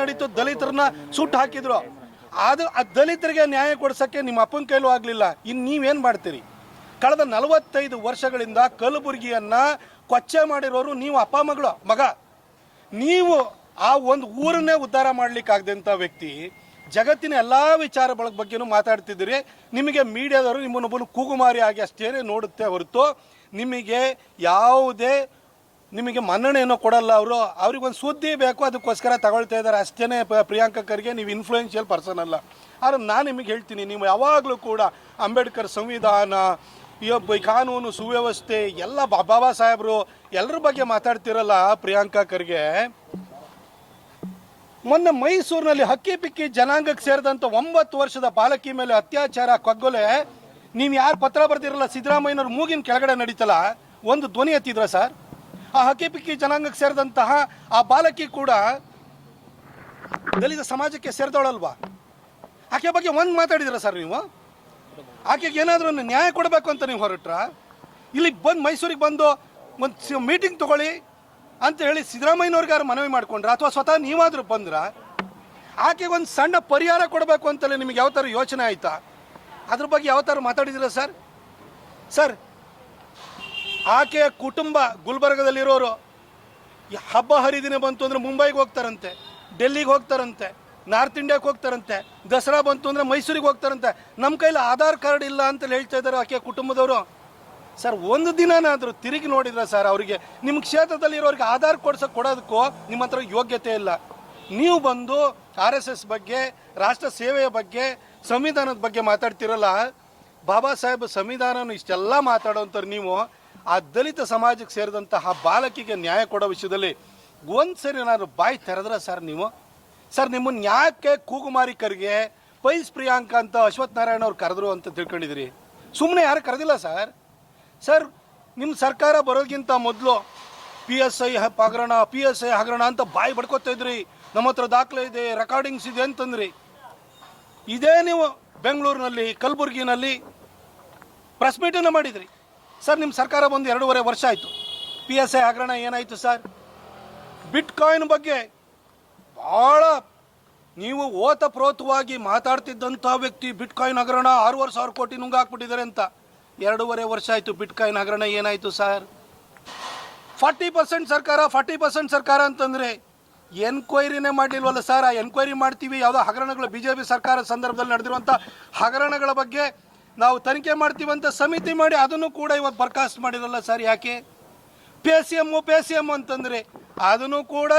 ನಡೀತು, ದಲಿತರನ್ನ ಸುಟ್ಟು ಹಾಕಿದ್ರು. ಅದು ಆ ದಲಿತರಿಗೆ ನ್ಯಾಯ ಕೊಡ್ಸಕ್ಕೆ ನಿಮ್ಮ ಅಪ್ಪನ ಕೈಲೂ ಆಗಲಿಲ್ಲ. ಇನ್ನು ನೀವೇನು ಮಾಡ್ತೀರಿ? ಕಳೆದ ನಲವತ್ತೈದು ವರ್ಷಗಳಿಂದ ಕಲಬುರಗಿಯನ್ನ ಕೊಚ್ಚೆ ಮಾಡಿರೋರು ನೀವು ಅಪ್ಪ, ಮಗಳು, ಮಗ. ನೀವು ಆ ಒಂದು ಊರನ್ನೇ ಉದ್ಧಾರ ಮಾಡಲಿಕ್ಕಾಗದಂಥ ವ್ಯಕ್ತಿ, ಜಗತ್ತಿನ ಎಲ್ಲ ವಿಚಾರಗಳ ಬಗ್ಗೆನೂ ಮಾತಾಡ್ತಿದ್ದೀರಿ. ನಿಮಗೆ ಮೀಡಿಯಾದವರು ನಿಮ್ಮನ್ನೊಬ್ಬನು ಕೂಗುಮಾರಿ ಆಗಿ ಅಷ್ಟೇನೆ ನೋಡುತ್ತೆ ಹೊರತು ನಿಮಗೆ ಯಾವುದೇ ನಿಮಗೆ ಮನ್ನಣೆಯನ್ನು ಕೊಡಲ್ಲ ಅವರು. ಅವ್ರಿಗೊಂದು ಸುದ್ದಿ ಬೇಕು, ಅದಕ್ಕೋಸ್ಕರ ತಗೊಳ್ತಾ ಇದ್ದಾರೆ. ಅಷ್ಟೇ ಪ್ರಿಯಾಂಕ ಖರ್ಗೆ, ನೀವು ಇನ್ಫ್ಲೂಯೆನ್ಷಿಯಲ್ ಪರ್ಸನ್ ಅಲ್ಲ. ಆದರೆ ನಾನು ನಿಮಗೆ ಹೇಳ್ತೀನಿ, ನೀವು ಯಾವಾಗಲೂ ಕೂಡ ಅಂಬೇಡ್ಕರ್ ಸಂವಿಧಾನ, ಈ ಕಾನೂನು ಸುವ್ಯವಸ್ಥೆ, ಎಲ್ಲ ಬಾಬಾ ಸಾಹೇಬರು ಎಲ್ಲರ ಬಗ್ಗೆ ಮಾತಾಡ್ತಿರಲ್ಲ ಪ್ರಿಯಾಂಕಾ ಖರ್ಗೆ. ಮೊನ್ನೆ ಮೈಸೂರಿನಲ್ಲಿ ಹಕ್ಕಿ ಪಿಕ್ಕಿ ಜನಾಂಗಕ್ಕೆ ಸೇರಿದಂಥ ಒಂಬತ್ತು ವರ್ಷದ ಬಾಲಕಿ ಮೇಲೆ ಅತ್ಯಾಚಾರ, ಕಗ್ಗೊಲೆ. ನೀವು ಯಾರು ಪತ್ರ ಬರ್ತಿರಲ್ಲ ಸಿದ್ದರಾಮಯ್ಯನವ್ರ ಮೂಗಿನ ಕೆಳಗಡೆ ನಡೀತಲ್ಲ. ಒಂದು ಧ್ವನಿ ಎತ್ತಿದ್ರ ಸರ್? ಆ ಹಕ್ಕಿ ಪಿಕ್ಕಿ ಜನಾಂಗಕ್ಕೆ ಸೇರಿದಂತಹ ಆ ಬಾಲಕಿ ಕೂಡ ದಲಿತ ಸಮಾಜಕ್ಕೆ ಸೇರಿದವಳಲ್ವಾ? ಆಕೆ ಬಗ್ಗೆ ಒಂದು ಮಾತಾಡಿದಿರ ಸರ್ ನೀವು? ಆಕೆಗೆ ಏನಾದರೂ ನ್ಯಾಯ ಕೊಡಬೇಕು ಅಂತ ನೀವು ಹೊರಟ್ರ? ಇಲ್ಲಿ ಬಂದು ಮೈಸೂರಿಗೆ ಬಂದು ಒಂದು ಮೀಟಿಂಗ್ ತಗೊಳ್ಳಿ ಅಂತ ಹೇಳಿ ಸಿದ್ದರಾಮಯ್ಯನವ್ರಿಗಾರು ಮನವಿ ಮಾಡ್ಕೊಂಡ್ರ? ಅಥವಾ ಸ್ವತಃ ನೀವಾದರೂ ಬಂದ್ರ? ಆಕೆಗೆ ಒಂದು ಸಣ್ಣ ಪರಿಹಾರ ಕೊಡಬೇಕು ಅಂತಲೇ ನಿಮಗೆ ಯಾವ ಥರ ಯೋಚನೆ ಆಯಿತಾ? ಅದ್ರ ಬಗ್ಗೆ ಯಾವ ಥರ ಮಾತಾಡಿದಿರ ಸರ್? ಸರ್ ಆಕೆಯ ಕುಟುಂಬ ಗುಲ್ಬರ್ಗದಲ್ಲಿರೋರು ಹಬ್ಬ ಹರಿದಿನ ಬಂತು ಅಂದರೆ ಮುಂಬೈಗೆ ಹೋಗ್ತಾರಂತೆ, ಡೆಲ್ಲಿಗೆ ಹೋಗ್ತಾರಂತೆ, ನಾರ್ತ್ ಇಂಡಿಯಾಕ್ಕೆ ಹೋಗ್ತಾರಂತೆ, ದಸರಾ ಬಂತು ಅಂದರೆ ಮೈಸೂರಿಗೆ ಹೋಗ್ತಾರಂತೆ. ನಮ್ಮ ಕೈಲಿ ಆಧಾರ್ ಕಾರ್ಡ್ ಇಲ್ಲ ಅಂತ ಹೇಳ್ತಾ ಇದ್ದಾರೆ ಆಕೆಯ ಕುಟುಂಬದವರು. ಸರ್, ಒಂದು ದಿನನಾದರೂ ತಿರುಗಿ ನೋಡಿದ್ರ ಸರ್, ಅವರಿಗೆ ನಿಮ್ಮ ಕ್ಷೇತ್ರದಲ್ಲಿರೋರಿಗೆ ಆಧಾರ್ ಕೊಡ್ಸಕ್ಕೆ ಕೊಡೋದಕ್ಕೂ ನಿಮ್ಮ ಹತ್ರ ಯೋಗ್ಯತೆ ಇಲ್ಲ. ನೀವು ಬಂದು ಆರ್ ಎಸ್ ಎಸ್ ಬಗ್ಗೆ, ರಾಷ್ಟ್ರ ಸೇವೆಯ ಬಗ್ಗೆ, ಸಂವಿಧಾನದ ಬಗ್ಗೆ ಮಾತಾಡ್ತಿರಲ್ಲ, ಬಾಬಾ ಸಾಹೇಬ್ ಸಂವಿಧಾನನೂ ಇಷ್ಟೆಲ್ಲ ಮಾತಾಡೋಂಥವ್ರು ನೀವು ಆ ದಲಿತ ಸಮಾಜಕ್ಕೆ ಸೇರಿದಂತಹ ಬಾಲಕಿಗೆ ನ್ಯಾಯ ಕೊಡೋ ವಿಷಯದಲ್ಲಿ ಒಂದು ಸರಿ ನಾನು ಬಾಯಿ ತೆರೆದ್ರೆ ಸರ್ ನೀವು? ಸರ್, ನಿಮ್ಮನ್ನು ಯಾಕೆ ಕೂಗುಮಾರಿಕರಿಗೆ ಪೈಸ್ ಪ್ರಿಯಾಂಕ ಅಂತ ಅಶ್ವಥ್ ನಾರಾಯಣ ಅವ್ರು ಕರೆದ್ರು ಅಂತ ತಿಳ್ಕೊಂಡಿದ್ದೀರಿ? ಸುಮ್ಮನೆ ಯಾರು ಕರೆದಿಲ್ಲ ಸರ್? ಸರ್ ನಿಮ್ಮ ಸರ್ಕಾರ ಬರೋದಕ್ಕಿಂತ ಮೊದಲು ಪಿ ಎಸ್ ಐ ಹಗರಣ ಪಿ ಎಸ್ ಐ ಹಗರಣ ಅಂತ ಬಾಯಿ ಬಡ್ಕೋತಾ ಇದ್ರಿ. ನಮ್ಮ ಹತ್ರ ದಾಖಲೆ ಇದೆ ರೆಕಾರ್ಡಿಂಗ್ಸ್ ಇದೆ ಅಂತಂದ್ರಿ. ಇದೇ ನೀವು ಬೆಂಗಳೂರಿನಲ್ಲಿ, ಕಲಬುರಗಿನಲ್ಲಿ ಪ್ರೆಸ್ ಮೀಟನ್ನು ಮಾಡಿದ್ರಿ. ಸರ್ ನಿಮ್ಮ ಸರ್ಕಾರ ಬಂದು ಎರಡೂವರೆ ವರ್ಷ ಆಯಿತು. ಪಿ ಎಸ್ ಐ ಹಗರಣ ಏನಾಯಿತು ಸರ್? ಬಿಟ್ ಕಾಯಿನ್ ಬಗ್ಗೆ ಭಾಳ ನೀವು ಓತಪ್ರೋತವಾಗಿ ಮಾತಾಡ್ತಿದ್ದಂಥ ವ್ಯಕ್ತಿ ಬಿಟ್ ಕಾಯಿನ್ ಹಗರಣ ಆರೂವರೆ ಸಾವಿರ ಕೋಟಿ ನುಂಗಾಕ್ಬಿಟ್ಟಿದ್ದಾರೆ ಅಂತ. ಎರಡೂವರೆ ವರ್ಷ ಆಯಿತು ಬಿಟ್ ಕಾಯಿನ್ ಹಗರಣ ಏನಾಯಿತು ಸರ್? ಫಾರ್ಟಿ ಪರ್ಸೆಂಟ್ ಸರ್ಕಾರ, ಫಾರ್ಟಿ ಪರ್ಸೆಂಟ್ ಸರ್ಕಾರ ಅಂತಂದರೆ ಎನ್ಕ್ವೈರಿನೇ ಮಾಡಲಿಲ್ವಲ್ಲ ಸರ್? ಆ ಎನ್ಕ್ವೈರಿ ಮಾಡ್ತೀವಿ, ಯಾವುದೋ ಹಗರಣಗಳು ಬಿ ಜೆ ಪಿ ಸರ್ಕಾರ ಸಂದರ್ಭದಲ್ಲಿ ನಡೆದಿರುವಂಥ ಹಗರಣಗಳ ಬಗ್ಗೆ ನಾವು ತನಿಖೆ ಅಂತ ಸಮಿತಿ ಮಾಡಿ ಅದನ್ನು ಕೂಡ ಇವತ್ತು ಬರ್ಖಾಸ್ತ್ ಮಾಡಿರಲ್ಲ ಸರ್ ಯಾಕೆ? P S M P S M ಅಂತಂದರೆ ಅದನ್ನು ಕೂಡ